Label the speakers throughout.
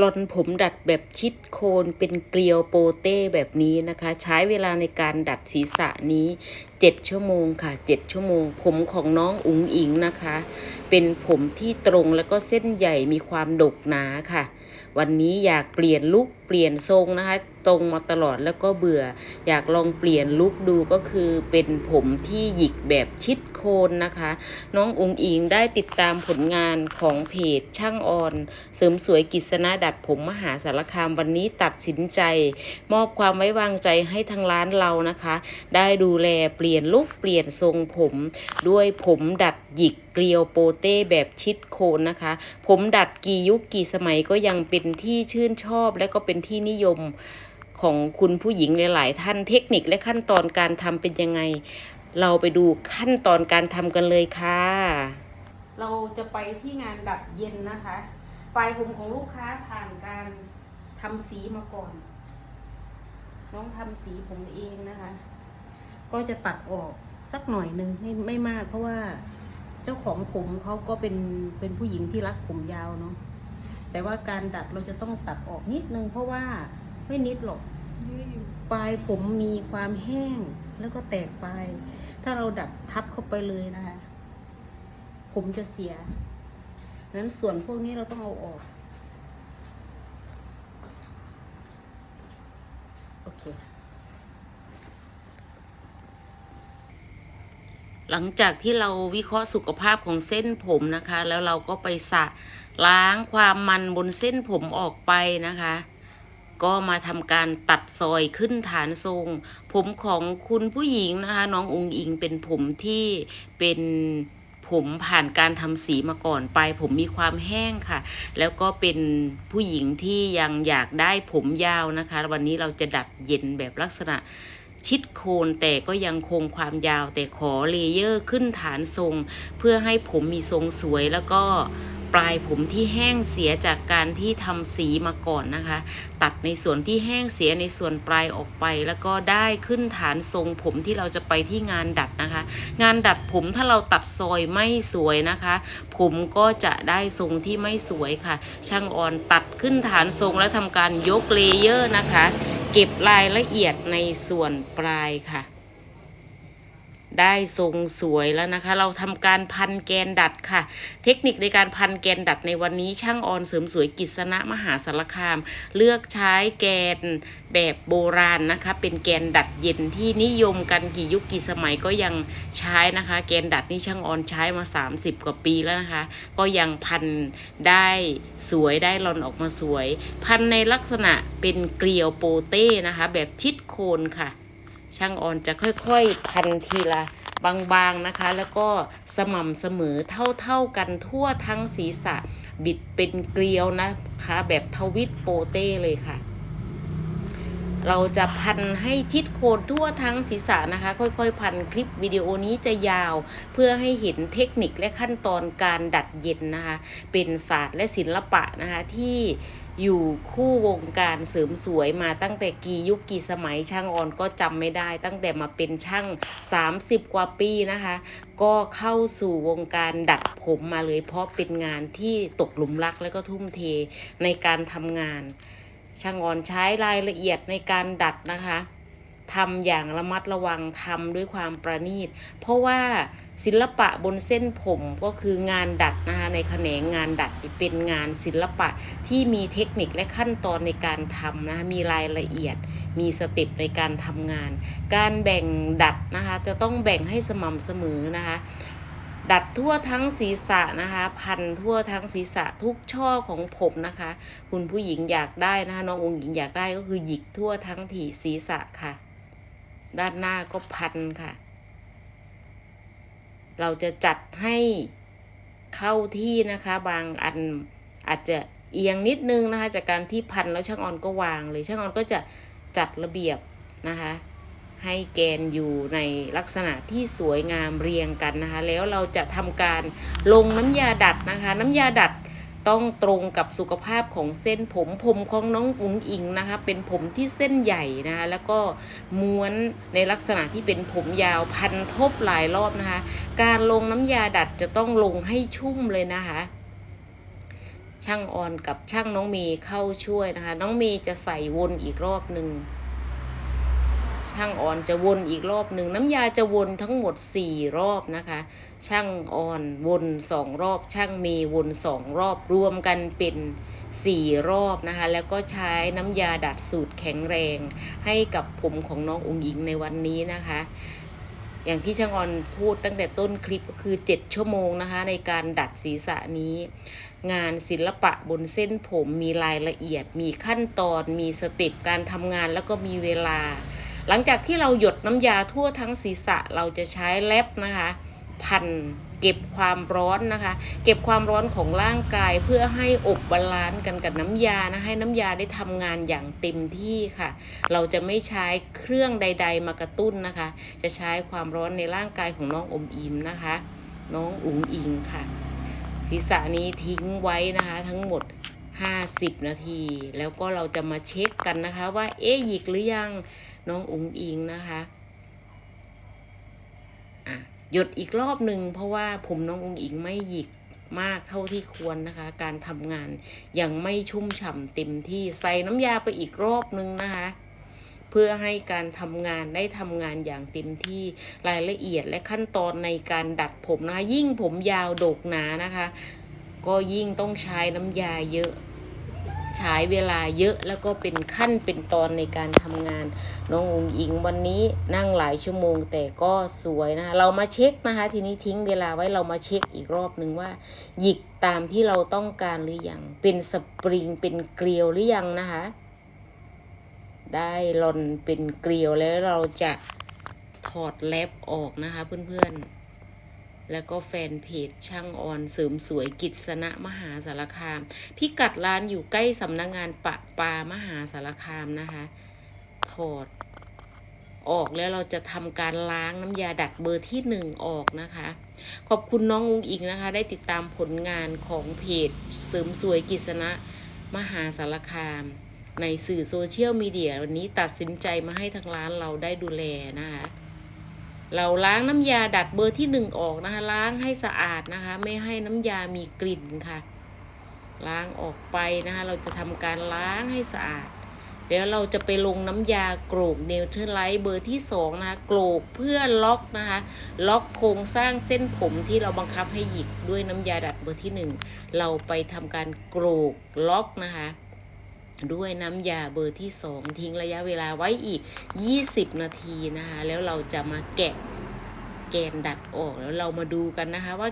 Speaker 1: ลอนผมดัดแบบชิดโคนเป็นเกลียวโปเต้แบบนี้นะคะ ใช้เวลาในการดัดศีรษะนี้ 7 ชั่วโมงค่ะ 7 ชั่วโมง ผมของน้องอุ๋งอิงนะคะ เป็นผมที่ตรงแล้วก็เส้นใหญ่มีความดกหนาค่ะ วันนี้อยากเปลี่ยนลุค เปลี่ยนทรงนะคะ ตรงมาตลอดแล้วก็เบื่อ อยากลองเปลี่ยนลุคดูก็คือเป็นผมที่หยิกแบบชิดโคนนะคะ น้องอุ๋งอิงได้ติดตามผลงานของเพจช่างออน เสริมสวยกิษณะดัดผมมหาสารคามวันนี้ตัดสินใจ มอบความไว้วางใจให้ทางร้านเรานะคะ ได้ดูแลเปลี่ยนลุคเปลี่ยนทรงผม ด้วยผมดัดหยิกเกลียวโปเต้แบบชิดโคนนะคะ ผมดัดกี่ยุคกี่สมัยก็ยังเป็นที่ชื่นชอบและก็เป็นที่นิยมของคุณผู้หญิงหลายๆท่านเทคนิคและขั้นตอนการทำเป็นยังไง เราไปดูขั้นตอนการทำกันเลยค่ะ เราจะไปที่งานดัดเย็นนะคะปลายผมของลูกค้าผ่านการทำสีมาก่อน น้องทำสีผมเองนะคะ ก็จะตัดออกสักหน่อยหนึ่งไม่ไม่มาก เพราะว่าเจ้าของผมเขาก็เป็นเป็นผู้หญิงที่รักผมยาวเนาะ แต่ว่าการดัดเราจะต้องตัดออกนิดนึง เพราะว่าไม่นิดหรอก
Speaker 2: เยอะอยู่
Speaker 1: ปลายผมมีความแห้งแล้วก็แตกปลายถ้าเราดัดทับเข้าไปเลยนะคะผมจะเสียดังนั้นส่วนพวกนี้เราต้องเอาออกโอเค หลังจากที่เราวิเคราะห์สุขภาพของเส้นผมนะคะ แล้วเราก็ไปสระ ล้างความมันบนเส้นผมออกไปนะคะ ก็มาทำการตัดซอยขึ้นฐานทรง ผมของคุณผู้หญิงนะคะ น้องอุงอิงเป็นผมที่เป็นผมผ่านการทำสีมาก่อนไป ผมมีความแห้งค่ะ แล้วก็เป็นผู้หญิงที่ยังอยากได้ผมยาวนะคะ วันนี้เราจะดัดเย็นแบบลักษณะชิดโคนแต่ก็ยังคงความยาวแต่ขอเลเยอร์ขึ้นฐานทรง เพื่อให้ผมมีทรงสวยแล้วก็ ปลายผมที่แห้งเสียจากการที่ทำสีมาก่อนนะคะ ตัดในส่วนที่แห้งเสียในส่วนปลายออกไป แล้วก็ได้ขึ้นฐานทรงผมที่เราจะไปที่งานดัดนะคะ งานดัดผมถ้าเราตัดซอยไม่สวยนะคะ ผมก็จะได้ทรงที่ไม่สวยค่ะ ช่างออนตัดขึ้นฐานทรงและทำการยกเลเยอร์นะคะ เก็บรายละเอียดในส่วนปลายค่ะ ได้ทรงสวยแล้วนะคะ เราทำการพันแกนดัดค่ะ เทคนิคในการพันแกนดัดในวันนี้ช่างออนเสริมสวยกิษณะมหาสารคาม เลือกใช้แกนแบบโบราณนะคะ เป็นแกนดัดเย็นที่นิยมกันกี่ยุคกี่สมัยก็ยังใช้นะคะ แกนดัดนี่ช่างออนใช้มา 30 กว่าปีแล้วนะคะ ก็ยังพันได้สวยได้รอนออกมาสวย พันในลักษณะเป็นเกลียวโปเต้นะคะ แบบชิดโคนค่ะ ช่างออนจะค่อยๆ พันทีละบางๆนะคะ แล้วก็สม่ำเสมอเท่าๆกันทั่วทั้งศีรษะบิดเป็นเกลียวนะคะ แบบทวิตโปเต้เลยค่ะ เราจะพันให้ชิดโคนทั่วทั้งศีรษะนะคะ ค่อยๆ พันคลิปวิดีโอนี้จะยาว เพื่อให้เห็นเทคนิคและขั้นตอนการดัดเย็นนะคะ เป็นศาสตร์และศิลปะนะคะที่ อยู่คู่วงการเสริมสวยมาตั้งแต่กี่ยุคกี่สมัยช่างออนก็จำไม่ได้ ตั้งแต่มาเป็นช่าง 30 กว่าปีนะคะ ก็เข้าสู่วงการดัดผมมาเลย เพราะเป็นงานที่ตกหลุมรักและก็ทุ่มเทในการทำงาน ช่างออนใช้รายละเอียดในการดัดนะคะ ทำอย่างระมัดระวังทำด้วยความประณีต เพราะว่าศิลปะบนเส้นผมก็คืองานดัดนะคะในแขนงงานดัดเป็นงานศิลปะที่มีเทคนิคและขั้นตอนในการทำนะคะมีรายละเอียด มีสเต็ปในการทำงาน การแบ่งดัดนะคะจะต้องแบ่งให้สม่ำเสมอนะคะดัดทั่วทั้งศีรษะนะคะ พันทั่วทั้งศีรษะทุกช่อของผมนะคะ คุณผู้หญิงอยากได้นะคะน้ององค์หญิงอยากได้ก็คือหยิกทั่วทั้งถีศีรษะค่ะ ด้านหน้าก็พันค่ะ เราจะจัดให้เข้าที่นะคะ บางอันอาจจะเอียงนิดนึงนะคะ จากการที่พันแล้วช่างออนก็วางเลยช่างออนก็จะจัดระเบียบนะคะ ให้แกนอยู่ในลักษณะที่สวยงามเรียงกันนะคะ แล้วเราจะทำการลงน้ำยาดัดนะคะ น้ำยาดัด ต้องตรงกับสุขภาพของเส้นผมผมของน้องอุ๋งอิงนะคะ เป็นผมที่เส้นใหญ่นะคะแล้วก็ม้วนในลักษณะที่เป็นผมยาวพันทบหลายรอบนะคะ การลงน้ำยาดัดจะต้องลงให้ชุ่มเลยนะคะชช่างออนกับช่างน้องเมย์เข้าช่วยนะคะ น้องเมย์จะใส่วนอีกรอบหนึ่ง ช่างอ่อนจะวนอีกรอบหนึ่งน้ำยาจะวนทั้งหมดสี่รอบนะคะ ช่างอ่อนวนสองรอบ ช่างเมย์วนสองรอบรวมกันเป็นสี่รอบนะคะ แล้วก็ใช้น้ำยาดัดสูตรแข็งแรง ให้กับผมของน้องอุ๋งอิงในวันนี้นะคะ อย่างที่ช่างออนพูดตั้งแต่ต้นคลิปก็คือ 7 ชั่วโมงนะคะ ในการดัดศีรษะนี้ งานศิลปะบนเส้นผมมีรายละเอียด มีขั้นตอน มีสเต็ปการทำงานแล้วก็มีเวลา หลังจากที่เราหยดน้ำยาทั่วทั้งศีรษะเราจะใช้แล็บนะคะ พันเก็บความร้อนนะคะ เก็บความร้อนของร่างกายเพื่อให้อบบาลานซ์กันกับน้ำยานะให้น้ำยาได้ทำงานอย่างเต็มที่ค่ะ เราจะไม่ใช้เครื่องใด ๆ มากระตุ้นนะคะ จะใช้ความร้อนในร่างกายของน้องอมอิมนะคะ น้องอุ๋งอิงค่ะ ศีรษะนี้ทิ้งไว้นะคะ ทั้งหมด 50 นาที แล้วก็เราจะมาเช็คกันนะคะ ว่าเอ๊ะหยิกหรือยัง น้องอุ๋งอิงนะคะอะหยดอีกรอบหนึ่งเพราะว่าผมน้องอุ๋งอิงไม่หยิกมากเท่าที่ควรนะคะ การทำงานยังไม่ชุ่มฉ่ำเต็มที่ใส่น้ำยาไปอีกรอบนึงนะคะ เพื่อให้การทำงานได้ทำงานอย่างเต็มที่รายละเอียดและขั้นตอนในการดัดผมนะคะ ยิ่งผมยาวโดกหนานะคะ ก็ยิ่งต้องใช้น้ำยาเยอะ ใช้เวลาเยอะแล้วก็เป็นขั้นเป็นตอนในการทำงาน น้องอุ๋งอิงวันนี้นั่งหลายชั่วโมงแต่ก็สวยนะคะเรามาเช็คนะคะ ทีนี้ทิ้งเวลาไว้เรามาเช็คอีกรอบหนึ่งว่า หยิกตามที่เราต้องการหรือยังเป็นสปริงเป็นเกลียวหรือยังนะคะ ได้ลอนเป็นเกลียวแล้วเราจะถอดแล็บออกนะคะเพื่อนๆ แล้วก็แฟนเพจช่างออนเสริมสวยกิจสนะมหาสารคาม พิกัดร้านอยู่ใกล้สำนักงงานปะปามหาสารคามนะคะถอดออกแล้วเราจะทำการล้างน้ำยาดัดเบอร์ที่หนึ่งออกนะคะ ขอบคุณน้องอุ้งอิงนะคะ ได้ติดตามผลงานของเพจเสริมสวยกิจสนะมหาสารคาม ในสื่อโซเชียลมีเดียวันนี้ตัดสินใจมาให้ทางร้านเราได้ดูแลนะคะ เราล้างน้ำยาดัดเบอร์ที่หนึ่งออกนะคะ ล้างให้สะอาดนะคะ ไม่ให้น้ำยามีกลิ่นค่ะ ล้างออกไปนะคะ เราจะทำการล้างให้สะอาด เดี๋ยวเราจะไปลงน้ำยาโกรกเนเธอร์ไลท์เบอร์ที่สองนะคะโกรกเพื่อล็อกนะคะ ล็อกโครงสร้างเส้นผมที่เราบังคับให้หยิกด้วยน้ำยาดัดเบอร์ที่หนึ่งเราไปทำการโกรกล็อกนะคะ ด้วยน้ำยาเบอร์ที่สองทิ้งระยะเวลาไว้อีก 20 นาทีนะคะแล้วเราจะมาแกะแกนดัดออกแล้วเรามาดูกันนะคะ ว่า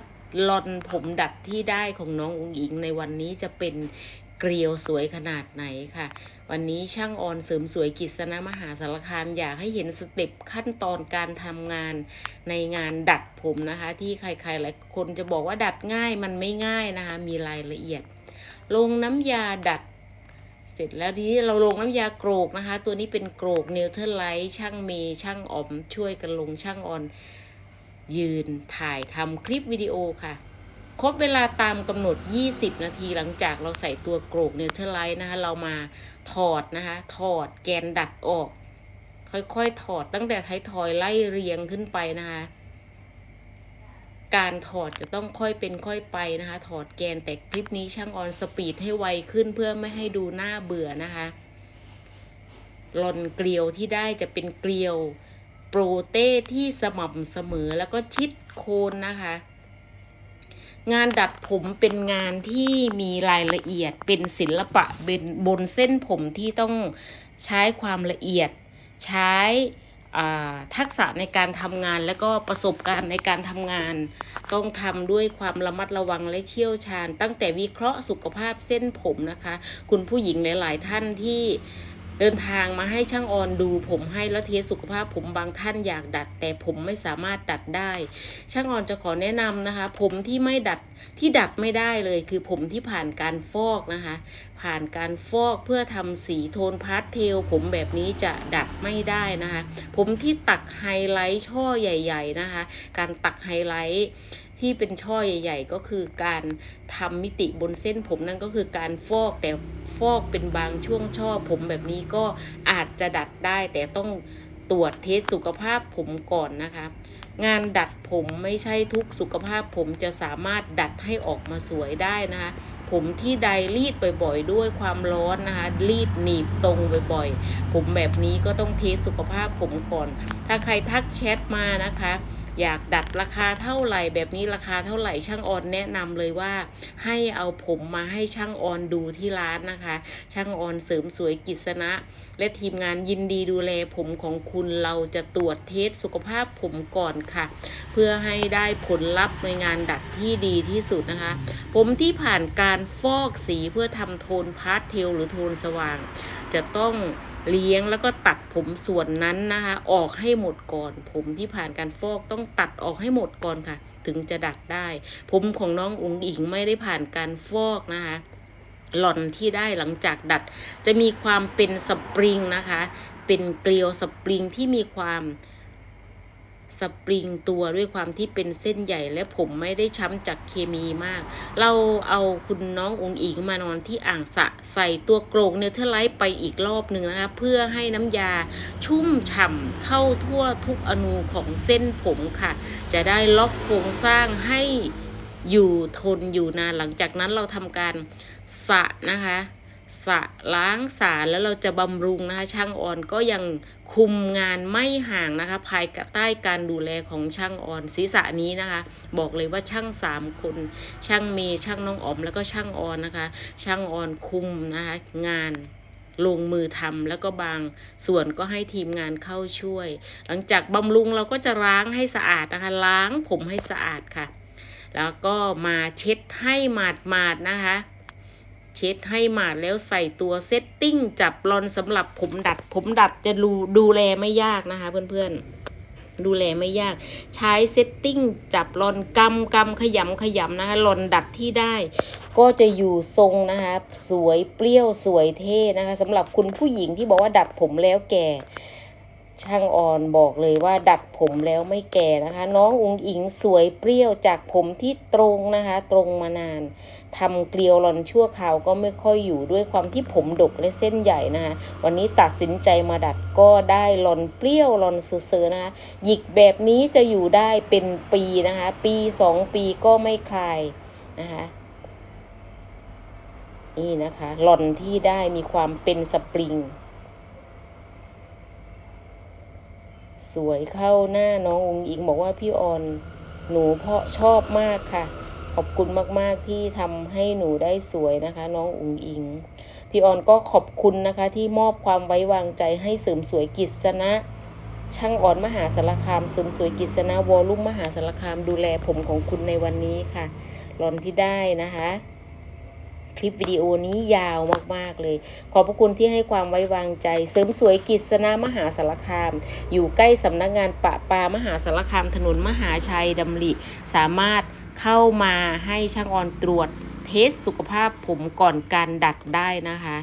Speaker 1: ลอนผมดัดที่ได้ของน้องอุ๋งอิงในวันนี้จะเป็นเกลียวสวยขนาดไหนค่ะ วันนี้ช่างออนเสริมสวยกิจสนมหาสารคามอยากให้เห็นสเต็ปขั้นตอนการทำงานในงานดัดผมนะคะ ที่ใครๆหลายคนจะบอกว่าดัดง่ายมันไม่ง่ายนะคะ มีรายละเอียด ลงน้ำยาดัด เสร็จแล้วทีนี้เราลงน้ำยาโกรกนะคะ ตัวนี้เป็นโกรกเนเธอร์ไลท์ช่างเมย์ช่างออมช่วยกันลงช่างออน ยืนถ่ายทำคลิปวิดีโอค่ะ ครบเวลาตามกำหนด 20 นาทีหลังจากเราใส่ตัวโกรกเนเธอร์ไลท์นะคะ เรามาถอดนะคะ ถอดแกนดัดออก ค่อยๆ ถอดตั้งแต่ท้ายทอยไล่เรียงขึ้นไปนะคะ การถอดจะต้องค่อยเป็นค่อยไปนะคะ ถอดแกนแต่คลิปนี้ช่างออนสปีดให้ไวขึ้นเพื่อไม่ให้ดูหน้าเบื่อนะคะลอนเกลียวที่ได้จะเป็นเกลียวโปรเต้ที่สม่ำเสมอแล้วก็ชิดโคนนะคะ งานดัดผมเป็นงานที่มีรายละเอียดเป็นศิลปะเป็นบนเส้นผมที่ต้องใช้ความละเอียด ใช้ ทักษะในการทำงานและก็ประสบการณ์ในการทำงาน ต้องทำด้วยความระมัดระวังและเชี่ยวชาญ ตั้งแต่วิเคราะห์สุขภาพเส้นผมนะคะ คุณผู้หญิงหลาย ๆ ท่านที่เดินทางมาให้ช่างออนดูผมให้แล้วเทสสุขภาพผมบางท่านอยากดัด แต่ผมไม่สามารถดัดได้ ช่างออนจะขอแนะนำนะคะ ผมที่ไม่ดัดที่ดัดไม่ได้เลย คือผมที่ผ่านการฟอกนะคะ ผ่านการฟอกเพื่อทำสีโทนพาสเทล ผมแบบนี้จะดัดไม่ได้นะคะ ผมที่ตักไฮไลท์ช่อใหญ่ ๆนะคะ การตักไฮไลท์ที่เป็นช่อใหญ่ ๆ ก็คือการทำมิติบนเส้นผมนั่นก็คือการฟอกแต่ฟอกเป็นบางช่วงช่อผมแบบนี้ก็อาจจะดัดได้ แต่ต้องตรวจเทสสุขภาพผมก่อนนะคะ งานดัดผมไม่ใช่ทุกสุขภาพผมจะสามารถดัดให้ออกมาสวยได้นะคะ ผมที่ใดรีดบ่อยๆ ด้วยความร้อนนะคะ รีดหนีบตรงบ่อยๆ ผมแบบนี้ก็ต้องเทสสุขภาพผมก่อน ถ้าใครทักแชทมานะคะ อยากดัดราคาเท่าไหร่ แบบนี้ราคาเท่าไหร่ช่างออนแนะนำเลยว่า ให้เอาผมมาให้ช่างออนดูที่ร้านนะคะ ช่างออนเสริมสวยกิษณะ และทีมงานยินดีดูแลผมของคุณเราจะตรวจเทสสุขภาพผมก่อนค่ะ เพื่อให้ได้ผลลัพธ์ในงานดัดที่ดีที่สุดนะคะ ผมที่ผ่านการฟอกสีเพื่อทำโทนพาสเทลหรือโทนสว่าง จะต้องเลี้ยงแล้วก็ตัดผมส่วนนั้นนะคะ ออกให้หมดก่อน ผมที่ผ่านการฟอกต้องตัดออกให้หมดก่อนค่ะ ถึงจะดัดได้ ผมของน้องอุ๋งอิงไม่ได้ผ่านการฟอกนะคะ ล่อนที่ได้หลังจากดัด จะมีความเป็นสปริงนะคะ เป็นเกลียวสปริงที่มีความสปริงตัวด้วยความที่เป็นเส้นใหญ่และผมไม่ได้ช้ำจากเคมีมาก เราเอาคุณน้ององค์อิงมานอนที่อ่างสะใส่ตัวโกรงเนเธอร์ไลท์ไปอีกรอบหนึ่งนะคะ เพื่อให้น้ำยาชุ่มฉ่ำเข้าทั่วทุกอนูของเส้นผมค่ะ จะได้ล็อกโครงสร้างให้อยู่ทนอยู่นานหลังจากนั้นเราทำการ สะนะคะสะล้างสารแล้วเราจะบำรุงนะคะ ช่างออนก็ยังคุมงานไม่ห่างนะคะ ภายใต้การดูแลของช่างออนศีรษะนี้นะคะ บอกเลยว่าช่างสามคน ช่างเมย์ช่างน้องอ๋อมแล้วก็ช่างออนนะคะ ช่างออนคุมนะคะงานลงมือทำแล้วก็บางส่วนก็ให้ทีมงานเข้าช่วย หลังจากบำรุงเราก็จะล้างให้สะอาดนะคะ ล้างผมให้สะอาดค่ะ แล้วก็มาเช็ดให้หมาดมาดๆนะคะ เช็ดให้หมาดแล้วใส่ตัวเซตติ้งจับรอนสำหรับผมดัด ผมดัดจะดูดูแลไม่ยากนะคะ เพื่อนๆ ดูแลไม่ยาก ใช้เซตติ้งจับรอนกำกำขยำขยำนะคะรอนดัดที่ได้ ก็จะอยู่ทรงนะคะ สวยเปรี้ยวสวยเท่นะคะสำหรับคุณผู้หญิงที่บอกว่าดัดผมแล้วแก่ ช่างออนบอกเลยว่าดัดผมแล้วไม่แก่นะคะ น้องอุงอิงสวยเปรี้ยวจากผมที่ตรงนะคะ ตรงมานานทำเกลียวรอนชั่วคราวก็ไม่ค่อยอยู่ด้วยความที่ผมดกและเส้นใหญ่นะคะ วันนี้ตัดสินใจมาดัดก็ได้รอนเปรี้ยวรอนเสือๆนะคะ หยิกแบบนี้จะอยู่ได้เป็นปีนะคะ ปีสองปีก็ไม่คลายนะคะนี่นะคะหล่อนที่ได้มีความเป็นสปริง สวยเข้าหน้าน้ององอิงบอกว่าพี่ออนหนูเพราะชอบมากค่ะ ขอบคุณมากๆที่ทำให้หนูได้สวยนะคะ น้องอุงอิง พี่ออนก็ขอบคุณนะคะที่มอบความไว้วางใจให้เสริมสวยกิษณะช่างอ่อนมหาสารคามเสริมสวยกิษณะวอลุ่มมหาสารคามดูแลผมของคุณในวันนี้ค่ะหลอนที่ได้นะคะ คลิปวิดีโอนี้ยาวมากๆเลย ขอบพระคุณที่ให้ความไว้วางใจ เสริมสวยกิจสนามหาสารคาม อยู่ใกล้สำนักงานปะปามหาสารคามถนนมหาชัยดำริสามารถเข้ามาให้ช่างออนตรวจเทสสุขภาพผมก่อนการดัดได้นะคะ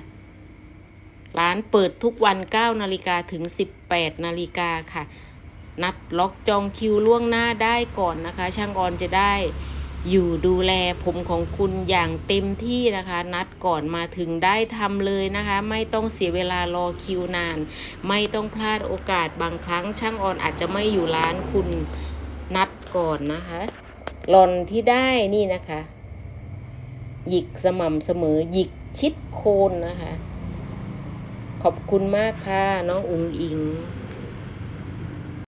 Speaker 1: ร้านเปิดทุกวัน 9 นาฬิกาถึง 18 นาฬิกาค่ะ นัดล็อกจองคิวล่วงหน้าได้ก่อนนะคะ ช่างออนจะได้ อยู่ดูแลผมของคุณอย่างเต็มที่นะคะ นัดก่อนมาถึงได้ทำเลยนะคะ ไม่ต้องเสียเวลารอคิวนาน ไม่ต้องพลาดโอกาสบางครั้งช่างออนอาจจะไม่อยู่ร้านคุณนัดก่อนนะคะหล่อนที่ได้นี่นะคะ หยิกสม่ำเสมอหยิกชิดโคนนะคะ ขอบคุณมากค่ะ น้องอุ๋งอิง